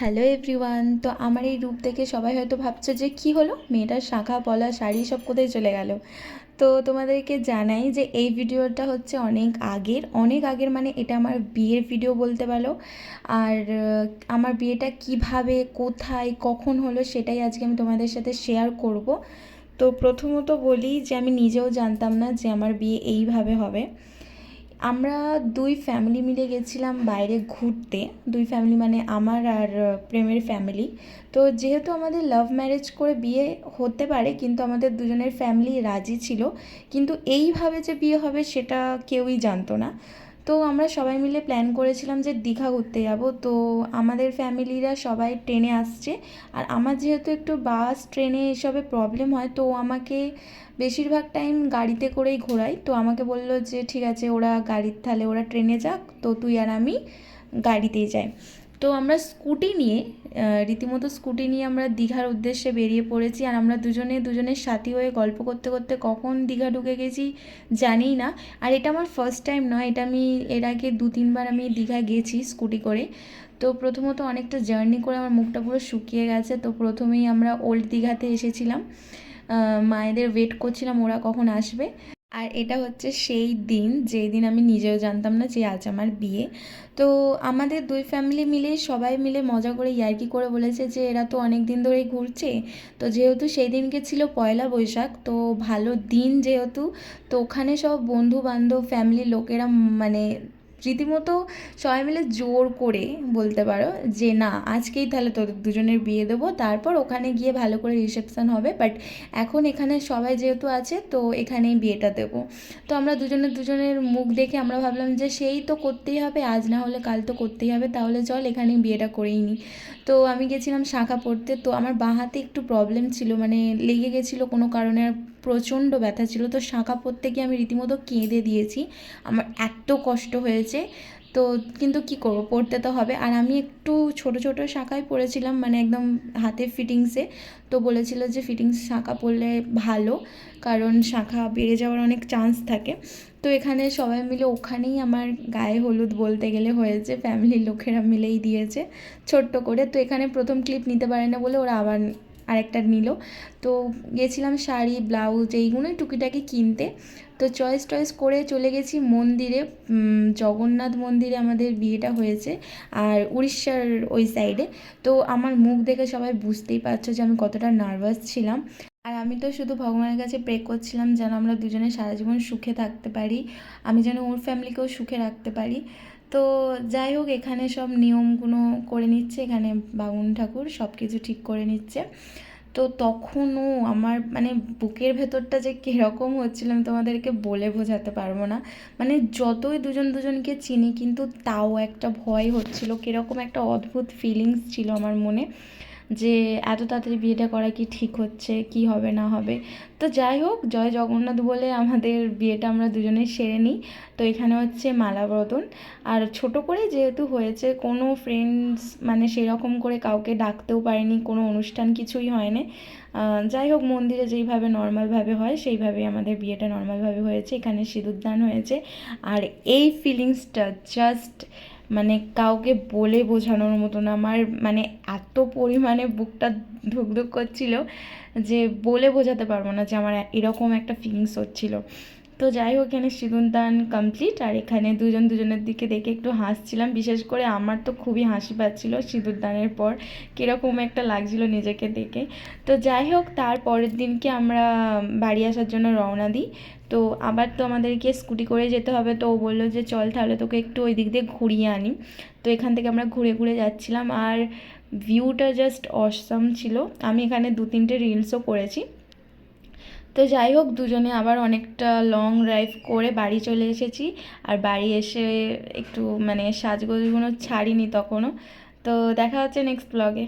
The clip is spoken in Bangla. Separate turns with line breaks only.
হ্যালো এভরিওয়ান তো আমার এই রূপ দেখে সবাই হয়তো ভাবছ যে কি হলো? মেয়েটার শাখা, পলা, শাড়ি সব কোথায় চলে গেল? তো তোমাদেরকে জানাই যে এই ভিডিওটা হচ্ছে অনেক আগের। অনেক আগের মানে এটা আমার বিয়ের ভিডিও বলতে পারো। আর আমার বিয়েটা কীভাবে, কোথায়, কখন হলো সেটাই আজকে আমি তোমাদের সাথে শেয়ার করব। তো প্রথমত বলি যে আমি নিজেও জানতাম না যে আমার বিয়ে এইভাবে হবে। আমরা দুই ফ্যামিলি মিলে গেছিলাম বাইরে ঘুরতে। দুই ফ্যামিলি মানে আমার আর প্রেমের ফ্যামিলি তো যেহেতু আমাদের লাভ ম্যারেজ করে বিয়ে হতে পারে, কিন্তু আমাদের দুজনের ফ্যামিলি রাজি ছিল। কিন্তু এইভাবে যে বিয়ে হবে সেটা কেউই জানতো না। তো আমরা সবাই মিলে প্ল্যান করেছিলাম যে দীঘা ঘুরতে যাব। তো আমাদের ফ্যামিলিরা সবাই ট্রেনে আসছে। আর আমার যেহেতু একটু বাস ট্রেনে এসবে প্রবলেম হয়, তো আমাকে বেশিরভাগ টাইম গাড়িতে করেই ঘোরাই তো আমাকে বলল যে, ঠিক আছে, ওরা গাড়ির, তাহলে ওরা ট্রেনে যাক। তো তুই আর আমি গাড়িতেই যাই। তো আমরা স্কুটি নিয়ে রীতিমতো স্কুটি নিয়ে আমরা দীঘার উদ্দেশ্যে বেরিয়ে পড়েছি আর আমরা দুজনে দুজনের সাথী হয়ে গল্প করতে করতে কখন দীঘা ঢুকে গেছি জানিই না। আর এটা আমার ফার্স্ট টাইম নয়, এটা আমি এর আগে দু তিনবার আমি দীঘা গেছি স্কুটি করে। তো প্রথমত অনেকটা জার্নি করে আমার মুখটা পুরো শুকিয়ে গেছে, তো প্রথমেই আমরা ওল্ড দীঘাতে এসেছিলাম। মায়েদের ওয়েট করছিলাম ওরা কখন আসবে। আর এটা হচ্ছে সেই দিন যেই দিন আমি নিজেও জানতাম না যে আজ আমার বিয়ে। তো আমাদের দুই ফ্যামিলি মিলে সবাই মিলে মজা করে ইয়ার্কি করে বলেছে যে এরা তো অনেক দিন ধরেই ঘুরছে। তো যেহেতু সেই দিনকে ছিল পয়লা বৈশাখ, তো ভালো দিন যেহেতু, তো ওখানে সব বন্ধু বান্ধব ফ্যামিলির লোকেরা মানে রীতিমতো সবাই মিলে জোর করে বলতে পারো যে, না, আজকেই তাহলে তোদের দুজনের বিয়ে দেবো, তারপর ওখানে গিয়ে ভালো করে রিসেপশান হবে। বাট এখন এখানে সবাই যেহেতু আছে, তো এখানেই বিয়েটা দেবো। তো আমরা দুজনের দুজনের মুখ দেখে আমরা ভাবলাম যে, সেই তো করতেই হবে, আজ না হলে কাল তো করতেই হবে, তাহলে চল এখানেই বিয়েটা করেই নিই তো আমি গেছিলাম শাঁখা পড়তে, তো আমার বাঁ হাতে একটু প্রবলেম ছিল মানে লেগে গেছিল কোনো কারণে আর প্রচণ্ড ব্যথা ছিল, তো শাঁখা পড়তে গিয়ে আমি রীতিমতো কেঁদে দিয়েছি। আমার এত কষ্ট হয়েছে, তো কিন্তু কি করব পড়তে তো হবে। আর আমি একটু ছোট ছোট শাঁখায় পড়েছিলাম মানে একদম হাতে ফিটিংসে তো বলেছিল যে ফিটিংস শাঁখা পরলে ভালো, কারণ শাঁখা বেড়ে যাওয়ার অনেক চান্স থাকে। তো এখানে সবাই মিলে ওখানেই আমার গায়ে হলুদ বলতে গেলে হয়েছে ফ্যামিলির লোকেরা মিলেই দিয়েছে, ছোট্ট করে। তো এখানে প্রথম ক্লিপ নিতে পারে না বলে ওরা আবার আরেকটা নিল। তো গেছিলাম শাড়ি, ব্লাউজ এইগুলোই টুকিটাকি কিনতে। তো চয়েস টয়েস করে চলে গেছি মন্দিরে। জগন্নাথ মন্দিরে আমাদের বিয়েটা হয়েছে আর উড়িষ্যার ওই সাইডে তো আমার মুখ দেখে সবাই বুঝতেই পারছ যে আমি কতটা নার্ভাস ছিলাম। আর আমি তো শুধু ভগবানের কাছে প্রে করছিলাম যেন আমরা দুজনে সারা জীবন সুখে থাকতে পারি। আমি যেন ওর ফ্যামিলিকেও সুখে রাখতে পারি। তো যাই হোক, এখানে সব নিয়মগুলো করে নিচ্ছে। এখানে বামুন ঠাকুর সব কিছু ঠিক করে নিচ্ছে। তো তখনও আমার মানে বুকের ভেতরটা যে কীরকম হচ্ছিল আমি তোমাদেরকে বলে বোঝাতে পারব না। মানে যতই দুজন দুজনকে চিনি, কিন্তু তাও একটা ভয় হচ্ছিল, কীরকম একটা অদ্ভুত ফিলিংস ছিল আমার মনে। যে এত তাড়াতাড়ি বিয়েটা করা কি ঠিক হচ্ছে, কি হবে, না হবে। তো যাই হোক, জয় জগন্নাথ বলে আমাদের বিয়েটা আমরা দুজনে সেরে নিই। তো এখানে হচ্ছে মালা আর ছোট করে যেহেতু হয়েছে, কোনো ফ্রেন্ডস মানে সেরকম করে কাউকে ডাকতেও পারিনি, কোনো অনুষ্ঠান কিছুই হয়নি। যাই হোক, মন্দিরে যেইভাবে নর্মালভাবে হয়, সেইভাবেই আমাদের বিয়েটা নর্মালভাবে হয়েছে। এখানে সিঁদুরদান হয়েছে। আর এই ফিলিংসটা জাস্ট মানে কাউকে বলে বোঝানোর মতন আমার মানে এত পরিমাণে বুকটা ধুকধুক করছিল যে বলে বোঝাতে পারব না যে আমার এরকম একটা ফিলিংস হচ্ছিল। তো যাই হোক, এখানে সিঁদুরদান কমপ্লিট আর এখানে দুজন দুজনের দিকে দেখে একটু হাসছিলাম। বিশেষ করে আমার তো খুবই হাসি পাচ্ছিল সিঁদুরদানের পর, কীরকম একটা লাগছিল নিজেকে দেখে। তো যাই হোক, তার পরের দিনকে আমরা বাড়ি আসার জন্য রওনা দিই। তো আবার তো আমাদেরকে স্কুটি করে যেতে হবে, তো ও বলল যে, চল তাহলে তোকে একটু ওই দিক দিয়ে ঘুরিয়ে আনি। তো এখান থেকে আমরা ঘুরে ঘুরে যাচ্ছিলাম, আর ভিউটা জাস্ট অসম ছিল। আমি এখানে দু তিনটে রিলসও করেছি। তো যাই হোক, দুজনে আবার অনেকটা লং ড্রাইভ করে বাড়ি চলে এসেছি। আর বাড়ি এসে একটু মানে সাজগোজগুলো ছাড়িনি তখনও। তো দেখা হচ্ছে নেক্সট ব্লগে